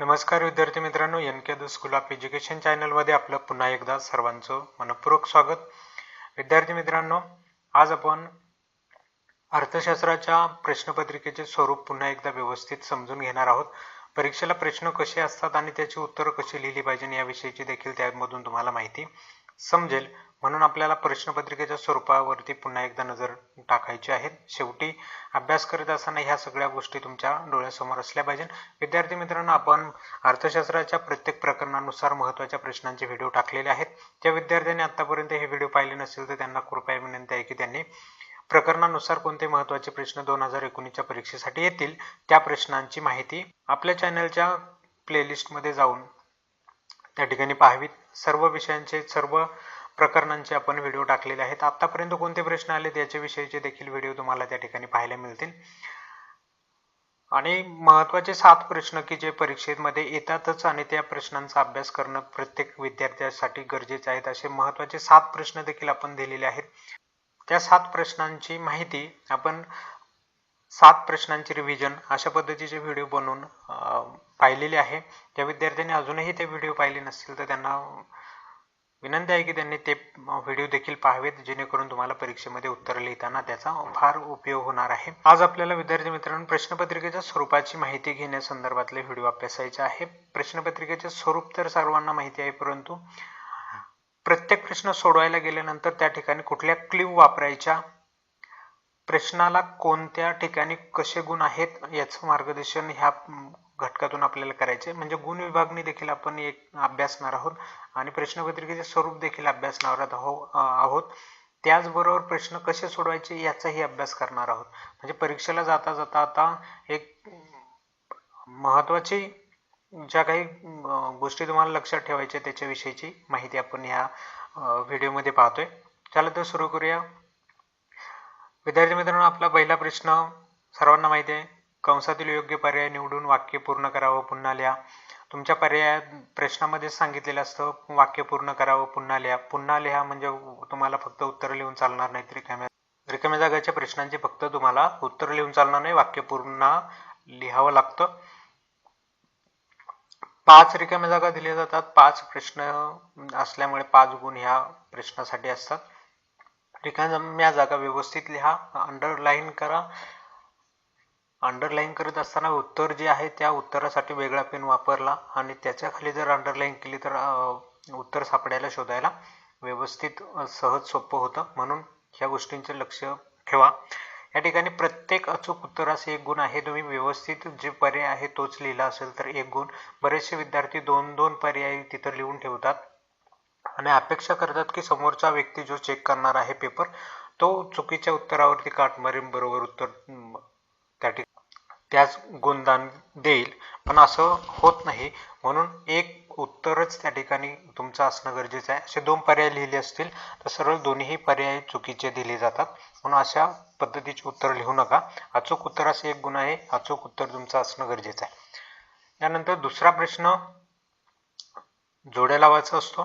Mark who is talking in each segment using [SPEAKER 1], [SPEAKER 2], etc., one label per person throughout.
[SPEAKER 1] नमस्कार विद्यार्थी मित्रांनो. N K the school of education चॅनलमध्ये आपलं पुन्हा एकदा सर्वांचं मनपूर्वक स्वागत. विद्यार्थी मित्रांनो आज आपण अर्थशास्त्राच्या प्रश्नपत्रिकेचे स्वरूप पुन्हा एकदा व्यवस्थित समजून घेणार आहोत. परीक्षेला प्रश्न कसे असतात आणि त्याची उत्तरं कशी लिहिली पाहिजे याविषयीची देखील त्यामधून तुम्हाला माहिती समजेल. म्हणून आपल्याला प्रश्नपत्रिकेच्या स्वरूपावरती पुन्हा एकदा नजर टाकायची आहे. शेवटी अभ्यास करत असताना ह्या सगळ्या गोष्टी तुमच्या डोळ्यासमोर असल्या पाहिजे. विद्यार्थी मित्रांनो आपण अर्थशास्त्राच्या प्रत्येक प्रकरणानुसार महत्त्वाच्या प्रश्नांचे व्हिडिओ टाकलेले आहेत. त्या विद्यार्थ्यांनी आतापर्यंत हे व्हिडिओ पाहिले नसेल तर त्यांना कृपया विनंती आहे की त्यांनी प्रकरणानुसार कोणते महत्त्वाचे प्रश्न दोन हजार एकोणीसच्या परीक्षेसाठी येतील त्या प्रश्नांची माहिती आपल्या चॅनलच्या प्लेलिस्टमध्ये जाऊन त्या ठिकाणी पाहावीत. सर्व विषयांचे सर्व प्रकरणांचे आपण व्हिडिओ टाकलेले आहेत. आतापर्यंत कोणते प्रश्न आले त्याच्याविषयीचे देखील व्हिडिओ तुम्हाला त्या ठिकाणी पाहायला मिळतील. आणि महत्त्वाचे सात प्रश्न की जे परीक्षेमध्ये येतातच आणि त्या प्रश्नांचा अभ्यास करणं प्रत्येक विद्यार्थ्यासाठी गरजेचे आहेत असे महत्त्वाचे सात प्रश्न देखील आपण दिलेले आहेत. त्या सात प्रश्नांची माहिती आपण सात प्रश्नांचे रिव्हिजन अशा पद्धतीचे व्हिडिओ बनवून पाहिलेले आहे. त्या विद्यार्थ्यांनी अजूनही ते व्हिडिओ पाहिले नसतील तर त्यांना विनंती आहे की त्यांनी ते व्हिडिओ देखील पाहावेत जेणेकरून तुम्हाला परीक्षेमध्ये उत्तर लिहिताना त्याचा फार उपयोग होणार आहे. आज आपल्याला विद्यार्थी मित्रांनो प्रश्नपत्रिकेच्या स्वरूपाची माहिती घेण्यासंदर्भातले व्हिडिओ अभ्यासायचे आहे. प्रश्नपत्रिकेचे स्वरूप तर सर्वांना माहिती आहे परंतु प्रत्येक प्रश्न सोडवायला गेल्यानंतर त्या ठिकाणी कुठल्या क्ल्यू वापरायच्या प्रश्नाला कोणत्या ठिकाणी कसे गुण आहेत याचं मार्गदर्शन ह्या घटकातून आपल्याला करायचे. म्हणजे गुण विभागणी देखील आपण एक अभ्यासणार आहोत. आणि प्रश्नपत्रिकेचे स्वरूप देखील अभ्यासणार आहोत. त्याचबरोबर प्रश्न कसे सोडवायचे याचाही अभ्यास करणार आहोत. म्हणजे परीक्षेला जाता जाता आता एक महत्वाची ज्या काही गोष्टी तुम्हाला लक्षात ठेवायच्या त्याच्याविषयीची माहिती आपण ह्या व्हिडिओमध्ये पाहतोय. चला तर सुरू करूया. विद्यार्थी मित्रांनो आपला पहिला प्रश्न सर्वांना माहिती आहे. कंसातील योग्य पर्याय निवडून वाक्य पूर्ण करावं पुन्हा लिहा. तुमच्या पर्याय प्रश्नामध्ये सांगितलेलं असतं वाक्य पूर्ण करावं पुन्हा लिहा. पुन्हा लिहा म्हणजे तुम्हाला फक्त उत्तर लिहून चालणार नाही रिकाम्या रिकाम्या जागाच्या प्रश्नांचे फक्त तुम्हाला उत्तर लिहून चालणार नाही वाक्य पूर्ण लिहावं लागतं. पाच रिकाम्या जागा दिल्या जातात. पाच प्रश्न असल्यामुळे पाच गुण ह्या प्रश्नासाठी असतात. रिकाम्या जागा व्यवस्थित लिहा. अंडरलाईन करा. अंडरलाईन करत असताना उत्तर जे आहे त्या उत्तरासाठी वेगळा पेन वापरला आणि त्याच्याखाली जर अंडरलाईन केली तर उत्तर सापडायला शोधायला व्यवस्थित सहज सोपं होतं. म्हणून ह्या गोष्टींचे लक्ष ठेवा. या ठिकाणी प्रत्येक अचूक उत्तरास एक गुण आहे. तुम्ही व्यवस्थित जे पर्याय आहे तोच लिहिला असेल तर एक गुण. बरेचसे विद्यार्थी दोन दोन पर्याय तिथं लिहून ठेवतात. आणि अपेक्षा करतात की समोरचा व्यक्ती जो चेक करणार आहे पेपर तो चुकीच्या उत्तरावरती काट मारीन बरोबर उत्तर त्याच गुणदान देईल. पण असं होत नाही. म्हणून एक उत्तरच त्या ठिकाणी तुमचं असणं गरजेचं आहे. असे दोन पर्याय लिहिले असतील तर सरळ दोन्ही पर्याय चुकीचे दिले जातात. म्हणून अशा पद्धतीचे उत्तर लिहू नका. अचूक उत्तरास एक गुण आहे. अचूक उत्तर तुमचं असणं गरजेचं आहे. यानंतर दुसरा प्रश्न जोड्या लावायचा असतो.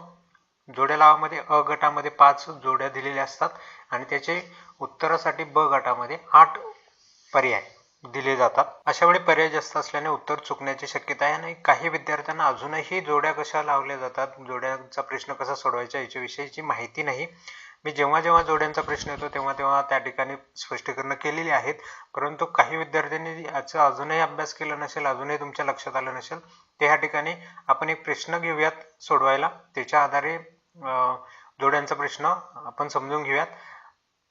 [SPEAKER 1] जोड्या लावामध्ये अ गटामध्ये पाच जोड्या दिलेल्या असतात. आणि त्याचे उत्तरासाठी ब गटामध्ये आठ पर्याय. दिले जातात. अशा वेळी पर्याय जास्त असल्याने उत्तर चुकण्याची शक्यता आहे आणि काही विद्यार्थ्यांना अजूनही जोड्या कशा लावल्या जातात जोड्यांचा प्रश्न कसा सोडवायचा याच्याविषयीची माहिती नाही. मी जेव्हा जेव्हा जोड्यांचा प्रश्न येतो तेव्हा तेव्हा त्या ठिकाणी स्पष्टीकरण केलेली आहेत. परंतु काही विद्यार्थ्यांनी याचा अजूनही अभ्यास केला नसेल अजूनही तुमच्या लक्षात आलं नसेल ते ह्या ठिकाणी आपण एक प्रश्न घेऊयात सोडवायला. त्याच्या आधारे जोड्यांचा प्रश्न आपण समजून घेऊयात.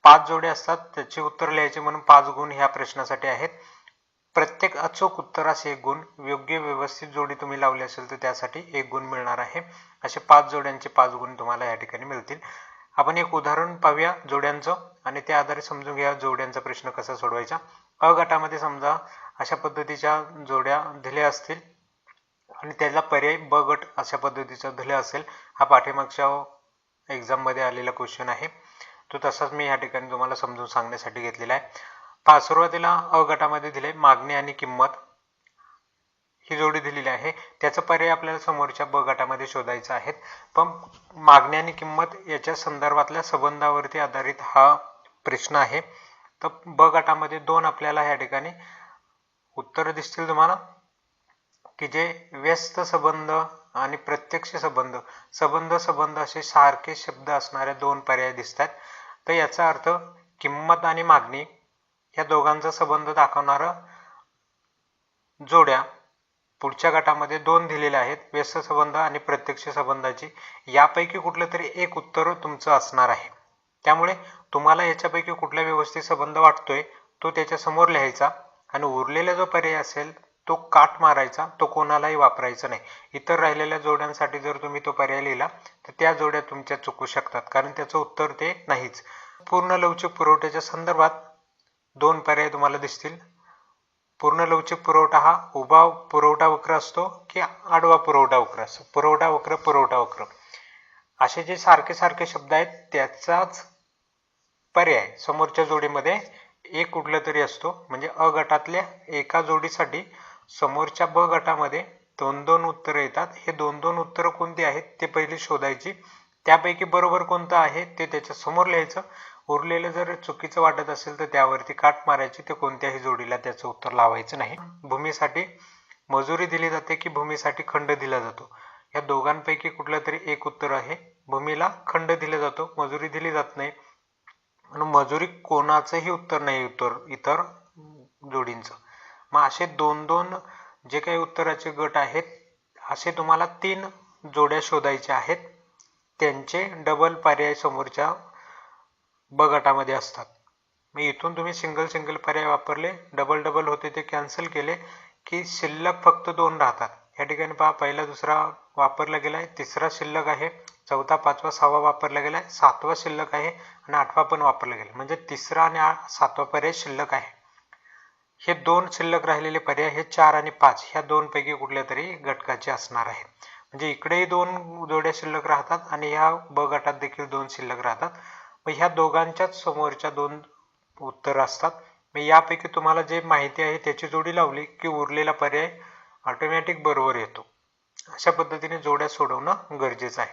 [SPEAKER 1] पाच जोडे असतात त्याचे उत्तर लिहायचे म्हणून पाच गुण ह्या प्रश्नासाठी आहेत. प्रत्येक अचूक उत्तरास एक गुण योग्य व्यवस्थित जोडी तुम्ही लावली असेल तर त्यासाठी एक गुण मिळणार आहे. असे पाच जोड्यांचे पाच गुण तुम्हाला या ठिकाणी मिळतील. आपण एक उदाहरण पाहूया जोड्यांचं आणि त्या आधारे समजून घ्या जोड्यांचा प्रश्न कसा सोडवायचा. अ गटामध्ये समजा अशा पद्धतीच्या जोड्या दिल्या असतील आणि त्याला पर्याय ब गट अशा पद्धतीचा दिल्या असेल. हा पाठीमागच्या एक्झाममध्ये आलेला क्वेश्चन आहे. तो तसाच मी ह्या ठिकाणी तुम्हाला समजून सांगण्यासाठी घेतलेला आहे. पहा सुरुवातीला अ गटामध्ये दिले मागणी आणि किंमत. ही जोडी दिलेली आहे. त्याचा पर्याय आपल्याला समोरच्या ब गटामध्ये शोधायचा आहे. पण मागणी आणि किंमत याच्या संदर्भातल्या संबंधावरती आधारित हा प्रश्न आहे. तर ब गटामध्ये दोन आपल्याला ह्या ठिकाणी उत्तर दिसतील तुम्हाला. की जे व्यस्त संबंध आणि प्रत्यक्ष संबंध संबंध संबंध असे सारखे शब्द असणारे दोन पर्याय दिसतात. तर याचा अर्थ किंमत आणि मागणी या दोघांचा संबंध दाखवणारा जोड्या पुढच्या गटामध्ये दोन दिलेल्या आहेत. व्यस्त संबंध आणि प्रत्यक्ष संबंधाची. यापैकी कुठलं तरी एक उत्तर तुमचं असणार आहे. त्यामुळे तुम्हाला याच्यापैकी कुठला व्यवस्थित संबंध वाटतोय तो त्याच्यासमोर लिहायचा. आणि उरलेला जो पर्याय असेल तो काट मारायचा तो कोणालाही वापरायचा नाही. इतर राहिलेल्या जोड्यांसाठी जर तुम्ही तो पर्याय लिहिला तर त्या जोड्या तुमच्या चुकू शकतात. कारण त्याचं उत्तर ते नाहीच. पूर्ण लवचिक पुरवठ्याच्या संदर्भात दोन पर्याय तुम्हाला दिसतील. पूर्ण लवचिक पुरवठा हा उभा पुरवठा वक्र असतो की आडवा पुरवठा वक्र असतो? पुरवठा वक्र पुरवठा वक्र. असे जे सारखे सारखे शब्द आहेत त्याचाच पर्याय समोरच्या जोडीमध्ये एक कुठला तरी असतो. म्हणजे अ गटातल्या एका जोडीसाठी समोरच्या ब गटामध्ये दोन दोन उत्तरं येतात. हे दोन दोन उत्तरं कोणती आहेत ते पहिले शोधायची. त्यापैकी बरोबर कोणतं आहे ते त्याच्यासमोर लिहायचं. उरलेलं जर चुकीचं वाटत असेल तर त्यावरती काट मारायची. ते कोणत्याही जोडीला त्याचं उत्तर लावायचं नाही. भूमीसाठी मजुरी दिली जाते की भूमीसाठी खंड दिला जातो? या दोघांपैकी कुठलं तरी एक उत्तर आहे. भूमीला खंड दिला जातो मजुरी दिली जात नाही. म्हणून मजुरी कोणाचंही उत्तर नाही उत्तर इतर जोडींचं. मग असे दोन दोन जे काही उत्तराचे गट आहेत असे तुम्हाला तीन जोड्या शोधायच्या आहेत. त्यांचे डबल पर्याय समोरच्या ब गटामध्ये असतात. मग इथून तुम्ही सिंगल सिंगल पर्याय वापरले डबल डबल होते ते कॅन्सल केले की शिल्लक फक्त दोन राहतात. या ठिकाणी पहा पहिला दुसरा वापरला गेला आहे तिसरा शिल्लक आहे चौथा पाचवा सहावा वापरला गेला आहे सातवा शिल्लक आहे आणि आठवा पण वापरला गेला म्हणजे तिसरा आणि सातवा पर्याय शिल्लक आहे. हे दोन शिल्लक राहिलेले पर्याय हे चार आणि पाच ह्या दोन पैकी कुठल्या तरी घटकाचे असणार आहेत. म्हणजे इकडेही दोन जोड्या शिल्लक राहतात आणि ह्या ब गटात देखील दोन शिल्लक राहतात. मग ह्या दोघांच्याच समोरच्या दोन उत्तर असतात. मग यापैकी तुम्हाला जे माहिती आहे त्याची जोडी लावली की उरलेला पर्याय ऑटोमॅटिक बरोबर येतो. अशा पद्धतीने जोड्या सोडवणं गरजेचं आहे.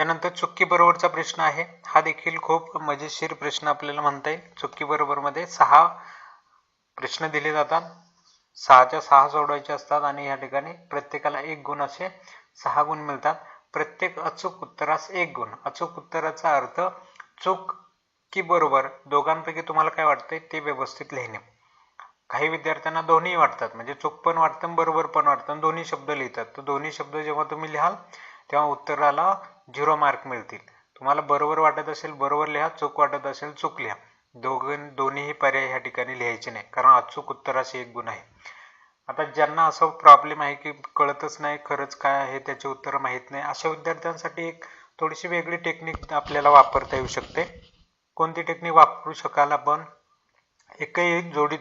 [SPEAKER 1] यानंतर चुक्की बरोबरचा प्रश्न आहे. हा देखील खूप मजेशीर प्रश्न आपल्याला म्हणता येईल. चुक्की सहा प्रश्न दिले जातात. सहाच्या सहा सोडवायचे असतात आणि या ठिकाणी प्रत्येकाला एक गुण असे सहा गुण मिळतात. प्रत्येक अचूक उत्तरास एक गुण. अचूक उत्तराचा अर्थ चूक की बरोबर दोघांपैकी तुम्हाला काय वाटतंय ते व्यवस्थित लिहिणे. काही विद्यार्थ्यांना दोन्ही वाटतात. म्हणजे चूक पण वाटतं बरोबर पण वाटतं. दोन्ही शब्द लिहितात. तर दोन्ही शब्द जेव्हा तुम्ही लिहाल तेव्हा उत्तराला झिरो मार्क मिळतील. तुम्हाला बरोबर वाटत असेल बरोबर लिहा चूक वाटत असेल चूक लिहा. दोघं दोन्हीही पर्याय ह्या ठिकाणी लिहायचे नाही कारण अचूक उत्तराशी एक गुण आहे. आता ज्यांना असं प्रॉब्लेम आहे की कळतच नाही खरंच काय आहे त्याचे उत्तर माहीत नाही अशा विद्यार्थ्यांसाठी एक थोडीशी वेगळी टेक्निक आपल्याला वापरता येऊ शकते. कोणती टेक्निक वापरू शकाल आपण? एकही जोडीत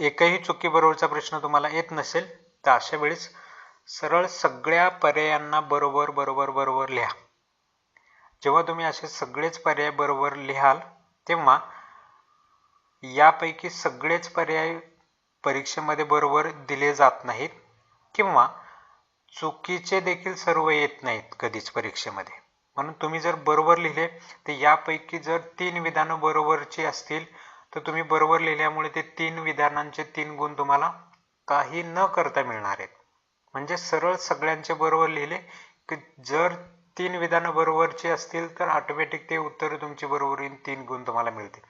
[SPEAKER 1] एकही चुकीबरोबरचा प्रश्न तुम्हाला येत नसेल तर अशा वेळेस सरळ सगळ्या पर्यायांना बरोबर बरोबर बरोबर लिहा. जेव्हा तुम्ही असे सगळेच पर्याय बरोबर लिहाल तेव्हा यापैकी सगळेच पर्याय परीक्षेमध्ये बरोबर दिले जात नाहीत किंवा चुकीचे देखील सर्व येत नाहीत कधीच परीक्षेमध्ये. म्हणून तुम्ही जर बरोबर लिहिले तर यापैकी जर तीन विधानं बरोबरची असतील तर तुम्ही बरोबर लिहिल्यामुळे ते तीन विधानांचे तीन गुण तुम्हाला काही न करता मिळणार आहेत. म्हणजे सरळ सगळ्यांचे बरोबर लिहिले की जर तीन विधानं बरोबरची असतील तर ऑटोमॅटिक ते उत्तर तुमची बरोबर येईल तीन गुण तुम्हाला मिळतील.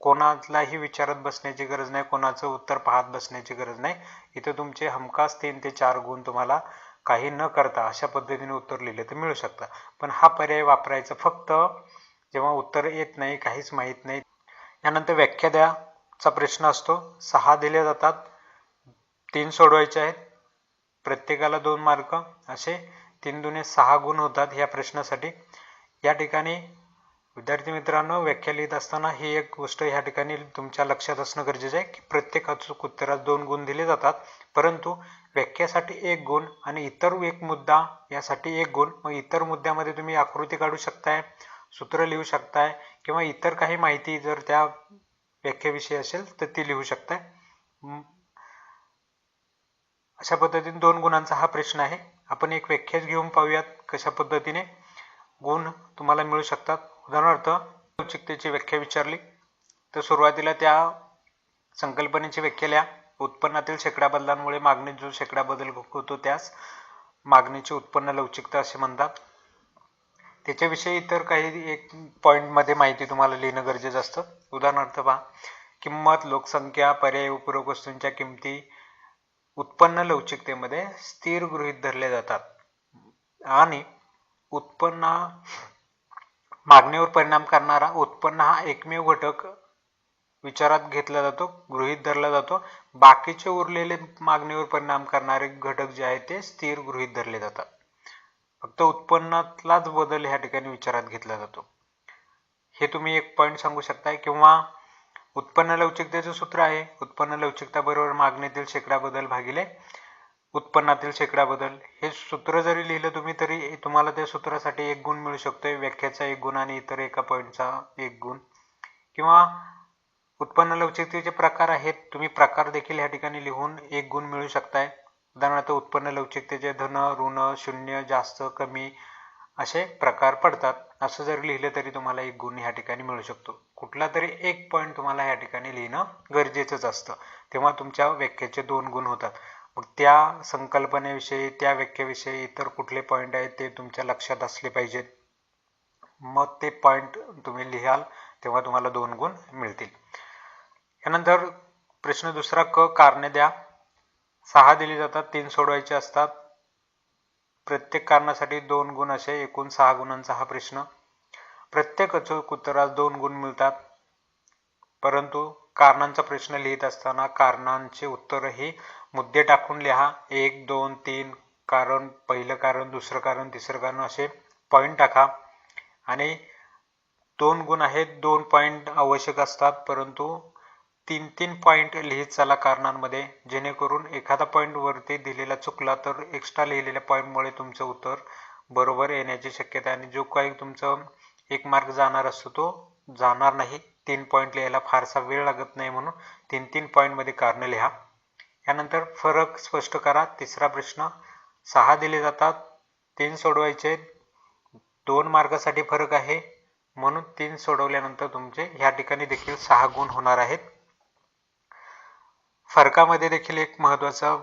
[SPEAKER 1] कोणालाही विचारत बसण्याची गरज नाही कोणाचं उत्तर पाहत बसण्याची गरज नाही. इथं तुमचे हमखास तीन ते चार गुण तुम्हाला काही न करता अशा पद्धतीने उत्तर लिहिले तर मिळू शकतं. पण हा पर्याय वापरायचा फक्त जेव्हा उत्तर येत नाही काहीच माहीत नाही. यानंतर व्याख्या द्याचा प्रश्न असतो. सहा दिले जातात तीन सोडवायचे आहेत. प्रत्येकाला दोन मार्क. असे तीन दुने सहा गुण होतात ह्या प्रश्नासाठी. या ठिकाणी विद्यार्थी मित्रांनो व्याख्या लिहित असताना ही एक गोष्ट ह्या ठिकाणी तुमच्या लक्षात असणं गरजेचं आहे की प्रत्येक अचूक उत्तरात दोन गुण दिले जातात. परंतु व्याख्यासाठी एक गुण आणि इतर एक मुद्दा यासाठी एक गुण. मग इतर मुद्द्यामध्ये तुम्ही आकृती काढू शकताय सूत्र लिहू शकताय किंवा इतर काही माहिती जर त्या व्याख्याविषयी असेल तर ती लिहू शकताय. अशा पद्धतीने दोन गुणांचा हा प्रश्न आहे. आपण एक व्याख्याच घेऊन पाहूयात कशा पद्धतीने गुण तुम्हाला मिळू शकतात. उदाहरणार्थ लवचिकतेची व्याख्या विचारली. तर सुरुवातीला त्या संकल्पनेची व्याख्या लिहा. उत्पन्नातील शेकडा बदलांमुळे मागणीत जो शेकडा बदल होतो त्यास. मागणीचे उत्पन्न लवचिकता असे म्हणतात. त्याच्याविषयी इतर काही एक पॉईंटमध्ये माहिती तुम्हाला लिहिणं गरजेचं असतं. उदाहरणार्थ पहा किंमत लोकसंख्या पर्याय उपरोग वस्तूंच्या किमती उत्पन्न लवचिकतेमध्ये स्थिर गृहीत धरले जातात. आणि उत्पन्न मागणीवर परिणाम करणारा उत्पन्न हा एकमेव घटक विचारात घेतला जातो गृहीत धरला जातो. बाकीचे उरलेले मागणीवर परिणाम करणारे घटक जे आहेत ते स्थिर गृहीत धरले जातात. फक्त उत्पन्नातलाच बदल ह्या ठिकाणी विचारात घेतला जातो. हे तुम्ही एक पॉईंट सांगू शकताय किंवा उत्पन्न लवचिकतेचं सूत्र आहे. उत्पन्न लवचिकता बरोबर मागणीतील शेकडा बदल भागिले उत्पन्नातील शेकडा बदल हे सूत्र जरी लिहिलं तुम्ही तरी तुम्हाला त्या सूत्रासाठी एक गुण मिळू शकतोय. व्याख्याचा एक गुण आणि इतर एका पॉईंटचा एक गुण. किंवा उत्पन्न लवचिकतेचे प्रकार आहेत. तुम्ही प्रकार देखील या ठिकाणी लिहून एक गुण मिळू शकताय. उदाहरणार्थ उत्पन्न लवचिकतेचे धन ऋण शून्य जास्त कमी असे प्रकार पडतात. असं जर लिहिलं तरी तुम्हाला एक गुण ह्या ठिकाणी मिळू शकतो. कुठला तरी एक पॉईंट तुम्हाला ह्या ठिकाणी लिहिणं गरजेचंच असतं. तेव्हा तुमच्या व्याख्येचे दोन गुण होतात. मग त्या संकल्पनेविषयी त्या व्याख्येविषयी इतर कुठले पॉईंट आहेत ते तुमच्या लक्षात असले पाहिजेत. मग ते पॉईंट तुम्ही लिहाल तेव्हा तुम्हाला दोन गुण मिळतील. यानंतर प्रश्न दुसरा क कारणे द्या. सहा दिली जातात तीन सोडवायचे असतात. प्रत्येक कारणासाठी दोन गुण असे एकूण सहा गुणांचा हा प्रश्न. प्रत्येक अचूक उत्तरास दोन गुण मिळतात. परंतु कारणांचा प्रश्न लिहित असताना कारणांचे उत्तरही मुद्दे टाकून लिहा. एक दोन तीन कारण पहिलं कारण दुसरं कारण तिसरं कारण असे पॉईंट टाका. आणि दोन गुण आहेत दोन पॉईंट आवश्यक असतात. परंतु तीन तीन पॉईंट लिहित चला कारणांमध्ये जेणेकरून एखादा पॉईंट वरती दिलेला चुकला तर एक्स्ट्रा लिहिलेल्या पॉईंटमुळे तुमचं उत्तर बरोबर येण्याची शक्यता आणि जो काही तुमचं एक मार्क जाणार असतो तो जाणार नाही. तीन पॉईंट लिहायला फारसा वेळ लागत नाही म्हणून तीन तीन पॉईंटमध्ये कारणं लिहा. यानंतर फरक स्पष्ट करा. तिसरा प्रश्न सहा दिले जातात तीन सोडवायचे दोन मार्गासाठी फरक आहे. म्हणून तीन सोडवल्यानंतर तुमचे ह्या ठिकाणी देखील सहा गुण होणार आहेत. फरकामध्ये देखील एक महत्त्वाचा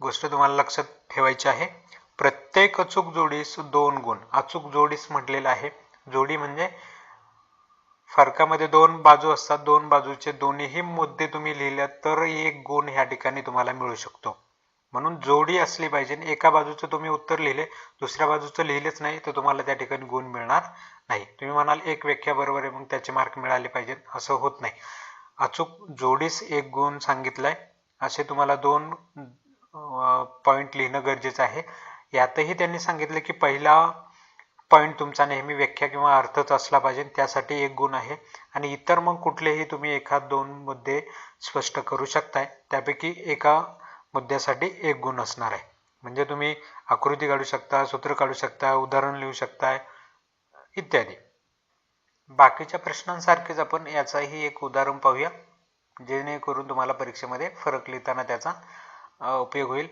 [SPEAKER 1] गोष्ट तुम्हाला लक्षात ठेवायची आहे. प्रत्येक अचूक जोडीस दोन गुण. अचूक जोडीस म्हटलेलं आहे. जोडी म्हणजे फरकामध्ये दोन बाजू असतात दोन बाजूचे दोन्हीही मुद्दे तुम्ही लिहिले तर एक गुण ह्या ठिकाणी तुम्हाला मिळू शकतो. म्हणून जोडी असली पाहिजे. एका बाजूचं तुम्ही उत्तर लिहिले दुसऱ्या बाजूचं लिहिलेच नाही तर तुम्हाला त्या ठिकाणी गुण मिळणार नाही. तुम्ही म्हणाल एक व्याख्या बरोबर आहे मग त्याचे मार्क मिळाले पाहिजेत. असं होत नाही. अचूक जोडीस एक गुण सांगितलाय. असे तुम्हाला दोन पॉईंट लिहिणं गरजेचं आहे. यातही त्यांनी सांगितलं की पहिला पॉईंट तुमचा नेहमी व्याख्या किंवा अर्थच असला पाहिजे. त्यासाठी एक गुण आहे. आणि इतर मग कुठलेही तुम्ही एखाद दोन मुद्दे स्पष्ट करू शकताय. त्यापैकी एका मुद्द्यासाठी एक गुण असणार आहे. म्हणजे तुम्ही आकृती काढू शकता सूत्र काढू शकता उदाहरण लिहू शकताय इत्यादी. बाकीच्या प्रश्नांसारखेच आपण याचाही एक उदाहरण पाहूया जेणेकरून तुम्हाला परीक्षेमध्ये फरक लिहिताना त्याचा उपयोग होईल.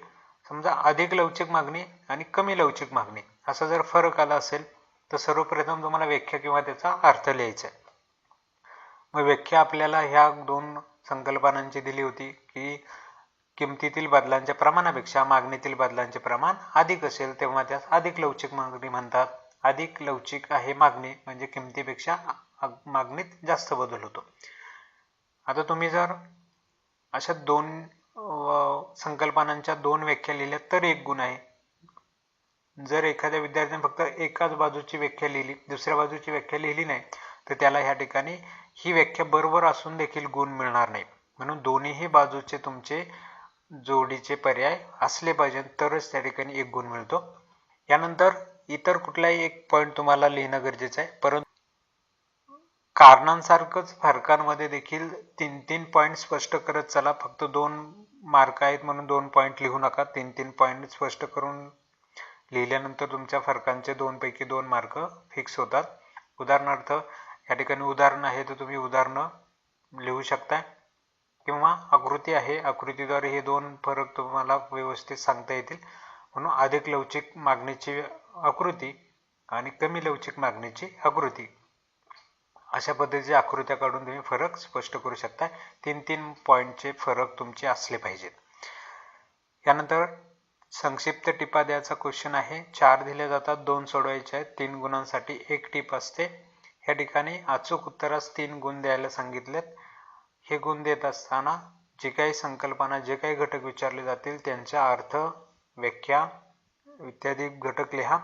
[SPEAKER 1] समजा अधिक लवचिक मागणी आणि कमी लवचिक मागणी असा जर फरक आला असेल तर सर्वप्रथम तुम्हाला व्याख्या किंवा त्याचा अर्थ लिहायचा आहे. मग व्याख्या आपल्याला ह्या दोन संकल्पनांची दिली होती की किमतीतील बदलांच्या प्रमाणापेक्षा मागणीतील बदलांचे प्रमाण अधिक असेल तेव्हा त्यास अधिक लवचिक मागणी म्हणतात. अधिक लवचिक आहे मागणी म्हणजे किमतीपेक्षा मागणीत जास्त बदल होतो. आता तुम्ही जर अशा दोन संकल्पनांच्या दोन व्याख्या लिहिल्या तर एक गुण आहे. जर एखाद्या विद्यार्थ्याने फक्त एकाच बाजूची व्याख्या लिहिली दुसऱ्या बाजूची व्याख्या लिहिली नाही तर त्याला ह्या ठिकाणी ही व्याख्या बरोबर असून देखील गुण मिळणार नाही. म्हणून दोन्हीही बाजूचे तुमचे जोडीचे पर्याय असले पाहिजे तरच त्या ठिकाणी एक गुण मिळतो. यानंतर इतर कुठलाही एक पॉईंट तुम्हाला लिहिणं गरजेचं आहे. परंतु कारणांसारखंच फरकांमध्ये देखील तीन तीन पॉईंट स्पष्ट करत चला. फक्त दोन मार्क आहेत म्हणून दोन पॉईंट लिहू नका. तीन तीन पॉईंट स्पष्ट करून लिहिल्यानंतर तुमच्या फरकांचे दोनपैकी दोन मार्क फिक्स होतात. उदाहरणार्थ या ठिकाणी उदाहरण आहे तर तुम्ही उदाहरणं लिहू शकता किंवा आकृती आहे. आकृतीद्वारे हे दोन फरक तुम्हाला व्यवस्थित सांगता येतील. म्हणून अधिक लवचिक मागणीची आकृती आणि कमी लवचिक मागणीची आकृती. अशा पद्धतीच्या आकृत्या काढून तुम्ही फरक स्पष्ट करू शकता. तीन तीन पॉईंटचे फरक तुमचे असले पाहिजेत. यानंतर संक्षिप्त टिपा द्यायचा क्वेश्चन आहे. चार दिले जातात दोन सोडवायचे आहेत तीन गुणांसाठी एक टिप असते. या ठिकाणी अचूक उत्तरास तीन गुण द्यायला सांगितलेत. हे गुण देत असताना जे काही संकल्पना जे काही घटक विचारले जातील त्यांचा अर्थ व्याख्या इत्यादी घटक लिहा.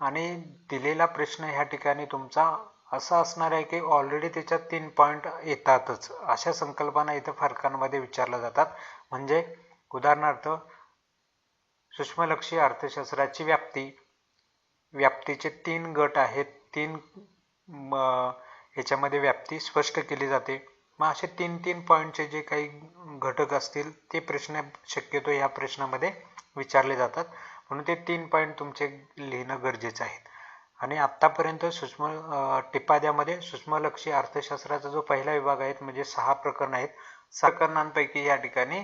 [SPEAKER 1] आणि दिलेला प्रश्न ह्या ठिकाणी तुमचा असा असणार आहे की ऑलरेडी त्याच्यात तीन पॉईंट येतातच. अशा संकल्पना इथं फरकांमध्ये विचारल्या जातात. म्हणजे उदाहरणार्थ सूक्ष्मलक्षी अर्थशास्त्राची व्याप्ती व्याप्तीचे तीन गट आहेत. तीन याच्यामध्ये व्याप्ती स्पष्ट केली जाते. मग असे तीन तीन पॉईंटचे जे काही घटक असतील ते प्रश्न शक्यतो ह्या प्रश्नामध्ये विचारले जातात. म्हणून ते तीन पॉईंट तुमचे लिहिणं गरजेचं आहे. आणि आत्तापर्यंत सूक्ष्म टिपाद्यामध्ये सूक्ष्मलक्षी अर्थशास्त्राचा जो पहिला विभाग आहे म्हणजे सहा प्रकरण आहेत. सहा प्रकरणांपैकी या ठिकाणी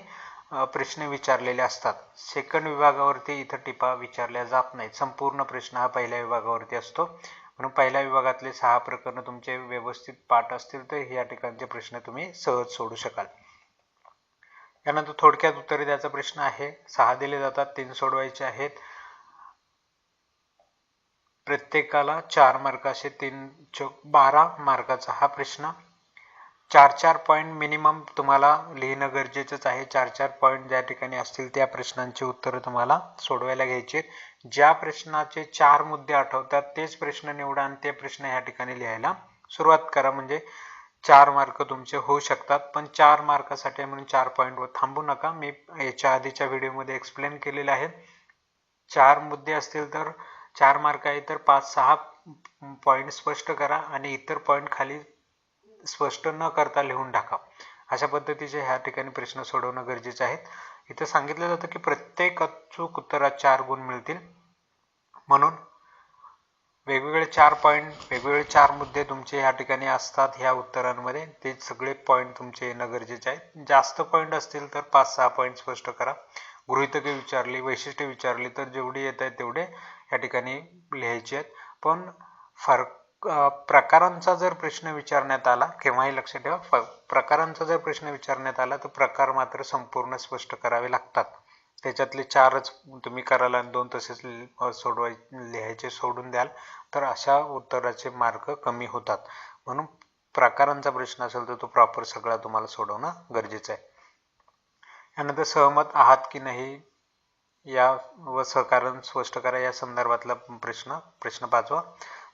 [SPEAKER 1] प्रश्न विचारलेले असतात. सेकंड विभागावरती इथं टिपा विचारल्या जात नाहीत. संपूर्ण प्रश्न हा पहिल्या विभागावरती असतो. म्हणून पहिल्या विभागातले सहा प्रकरण तुमचे व्यवस्थित पाठ असतील तर या ठिकाणचे प्रश्न तुम्ही सहज सोडू शकाल. यानंतर थोडक्यात उत्तरे द्यायचा प्रश्न आहे. सहा दिले जातात तीन सोडवायचे आहेत. प्रत्येकाला चार मार्क असे तीन चौक बारा मार्काचा हा प्रश्न. चार चार पॉईंट मिनिमम तुम्हाला लिहिणं गरजेचंच आहे. चार चार पॉईंट ज्या ठिकाणी असतील त्या प्रश्नांची उत्तरं तुम्हाला सोडवायला घ्यायची ज्या प्रश्नाचे चार मुद्दे आठवतात तेच प्रश्न निवडा आणि ते प्रश्न ह्या ठिकाणी लिहायला सुरुवात करा. म्हणजे चार मार्क तुमचे होऊ शकतात पण चार मार्कासाठी म्हणून चार पॉईंटवर थांबू नका. मी याच्या आधीच्या व्हिडिओमध्ये एक्सप्लेन केलेले आहे. चार मुद्दे असतील तर चार मार्क आहे तर पाच सहा पॉईंट स्पष्ट करा आणि इतर पॉईंट खाली स्पष्ट न करता लिहून टाका. अशा पद्धतीचे ह्या ठिकाणी प्रश्न सोडवणं गरजेचं आहे. इथं सांगितलं जातं की प्रत्येक अचूक उत्तरात चार गुण मिळतील. म्हणून वेगवेगळे चार पॉईंट वेगवेगळे चार मुद्दे तुमचे ह्या ठिकाणी असतात ह्या उत्तरांमध्ये. ते सगळे पॉईंट तुमचे येणं गरजेचे आहेत. जास्त पॉईंट असतील तर पाच सहा पॉईंट स्पष्ट करा. गृहितके विचारली वैशिष्ट्ये विचारली तर जेवढी येत आहेत तेवढे या ठिकाणी लिहायचे आहेत. पण फरक प्रकारांचा जर प्रश्न विचारण्यात आला केव्हाही लक्षात ठेवा प्रकारांचा जर प्रश्न विचारण्यात आला तर प्रकार मात्र संपूर्ण स्पष्ट करावे लागतात. त्याच्यातले चारच तुम्ही कराल आणि दोन तसेच सोडवाय लिहायचे सोडून द्याल तर अशा उत्तराचे मार्क कमी होतात. म्हणून प्रकारांचा प्रश्न असेल तर तो प्रॉपर सगळा तुम्हाला सोडवणं गरजेचं आहे. यानंतर सहमत आहात की नाही या व सहकारण स्पष्ट करा या संदर्भातला प्रश्न प्रश्न पाचवा.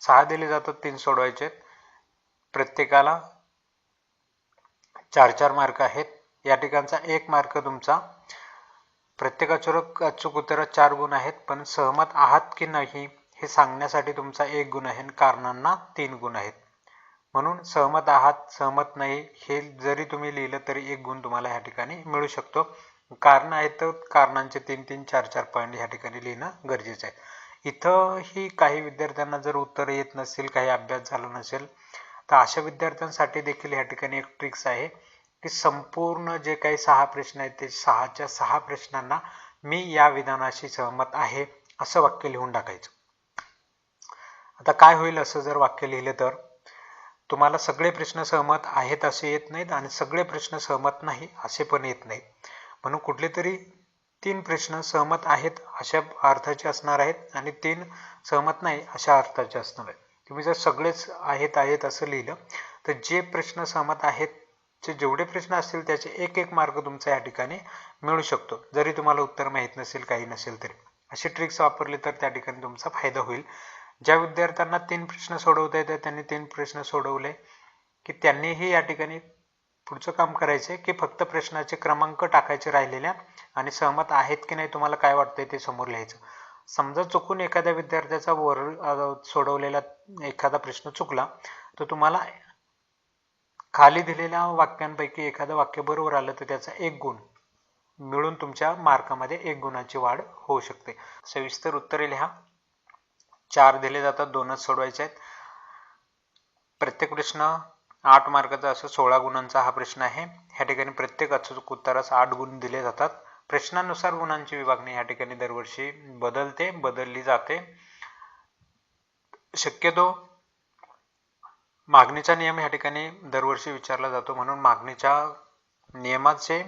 [SPEAKER 1] सहा दिले जातात तीन सोडवायचे प्रत्येकाला चार चार मार्क आहेत. या ठिकाणचा एक मार्क तुमचा प्रत्येकाच्या अचूक उत्तरात चार गुण आहेत पण सहमत आहात की नाही हे सांगण्यासाठी तुमचा एक गुण आहे आणि कारणांना तीन गुण आहेत. म्हणून सहमत आहात सहमत नाही हे जरी तुम्ही लिहिलं तरी एक गुण तुम्हाला ह्या ठिकाणी मिळू शकतो. कारण आहेत तर कारणांचे तीन तीन चार चार पॉईंट ह्या ठिकाणी लिहिणं गरजेचं आहे. इथंही काही विद्यार्थ्यांना जर उत्तर येत नसेल काही अभ्यास झाला नसेल तर अशा विद्यार्थ्यांसाठी देखील ह्या ठिकाणी एक ट्रिक्स आहे. की संपूर्ण जे काही सहा प्रश्न आहेत ते सहाच्या सहा प्रश्नांना मी या विधानाशी सहमत आहे असं वाक्य लिहून टाकायचं. आता काय होईल असं जर वाक्य लिहिलं तर? तुम्हाला सगळे प्रश्न सहमत आहेत असे येत नाहीत आणि सगळे प्रश्न सहमत नाही असे पण येत नाही म्हणून कुठले तरी तीन प्रश्न सहमत आहेत अशा अर्थाचे असणार आहेत आणि तीन सहमत नाही अशा अर्थाचे असणार आहेत. तुम्ही जर सगळेच आहेत आहेत असं लिहिलं तर जे प्रश्न सहमत आहेत चे जेवढे प्रश्न असतील त्याचे एक एक मार्क तुमचा या ठिकाणी मिळू शकतो. जरी तुम्हाला उत्तर माहीत नसेल काही नसेल तरी. अशी ट्रिक्स वापरले तर त्या ठिकाणी तुमचा फायदा होईल. ज्या विद्यार्थ्यांना तीन प्रश्न सोडवता येतात त्यांनी तीन प्रश्न सोडवले की त्यांनीही या ठिकाणी पुढचं काम करायचं की फक्त प्रश्नाचे क्रमांक टाकायचे राहिलेल्या आणि सहमत आहेत की नाही तुम्हाला काय वाटतंय ते समोर लिहायचं. समजा चुकून एखाद्या विद्यार्थ्याचा वर सोडवलेला एखादा प्रश्न चुकला तर तुम्हाला खाली दिलेल्या वाक्यांपैकी एखादं वाक्य बरोबर आलं तर त्याचा एक गुण मिळून तुमच्या मार्कामध्ये एक गुणाची वाढ होऊ शकते. सविस्तर उत्तरे लिहा. चार दिले जातात दोनच सोडवायचे आहेत. प्रत्येक प्रश्न आठ मार्काचा असं सोळा गुणांचा हा प्रश्न आहे. ह्या ठिकाणी प्रत्येक अचूक उत्तरास आठ गुण दिले जातात. प्रश्नानुसार गुणांची विभागणी या ठिकाणी दरवर्षी बदलते बदलली जाते. शक्यतो मागणीचा नियम या ठिकाणी दरवर्षी विचारला जातो. म्हणून मागणीच्या नियमाचे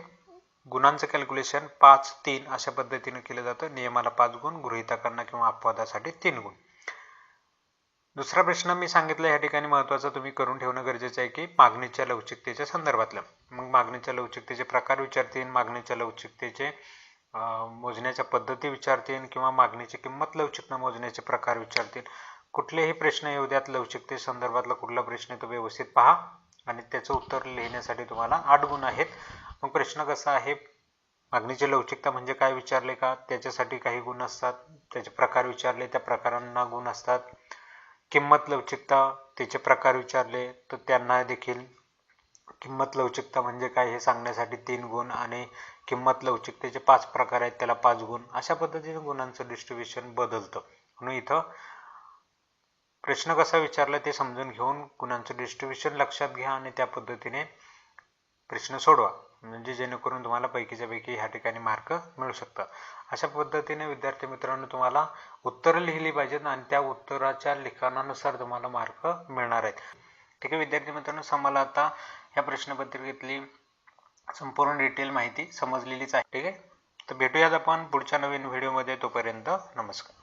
[SPEAKER 1] गुणांचं कॅल्क्युलेशन पाच तीन अशा पद्धतीने केलं जातं. नियमाला पाच गुण गृहितकांना किंवा अपवादासाठी तीन गुण. दुसरा प्रश्न मी सांगितलं या ठिकाणी महत्त्वाचा तुम्ही करून ठेवणं गरजेचं आहे की मागणीच्या लवचिकतेच्या संदर्भातलं. मग मागणीच्या लवचिकतेचे प्रकार विचारतील मागणीच्या लवचिकतेचे मोजण्याच्या पद्धती विचारतील किंवा मागणीची किंमत लवचिकता मोजण्याचे प्रकार विचारतील कुठलेही प्रश्न येऊ द्यात लवचिकते संदर्भातला कुठला प्रश्न तो व्यवस्थित पहा आणि त्याचं उत्तर लिहिण्यासाठी तुम्हाला आठ गुण आहेत. मग प्रश्न कसा आहे? मागणीची लवचिकता म्हणजे काय विचारले का? त्याच्यासाठी काही गुण असतात त्याचे प्रकार विचारले त्या प्रकारांना गुण असतात. किंमत लवचिकता त्याचे प्रकार विचारले तर त्यांना देखील किंमत लवचिकता म्हणजे काय हे सांगण्यासाठी तीन गुण आणि किंमत लवचिकतेचे पाच प्रकार आहेत त्याला पाच गुण अशा पद्धतीने गुणांचं डिस्ट्रीब्युशन बदलतं. म्हणून इथं प्रश्न कसा विचारला ते समजून घेऊन गुणांचं डिस्ट्रीब्युशन लक्षात घ्या आणि त्या पद्धतीने प्रश्न सोडवा. म्हणजे जेणेकरून तुम्हाला पैकीच्या पैकी ह्या ठिकाणी मार्क मिळू शकतात. अशा पद्धतीने विद्यार्थी मित्रांनो तुम्हाला उत्तरं लिहिली पाहिजेत आणि त्या उत्तराच्या लिखाणानुसार तुम्हाला मार्क मिळणार आहेत. ठीक आहे विद्यार्थी मित्रांनो मला आता ह्या प्रश्नपत्रिकेतली संपूर्ण डिटेल माहिती समजलेलीच आहे. ठीक आहे? तर भेटूयात आपण पुढच्या नवीन व्हिडिओमध्ये तोपर्यंत नमस्कार.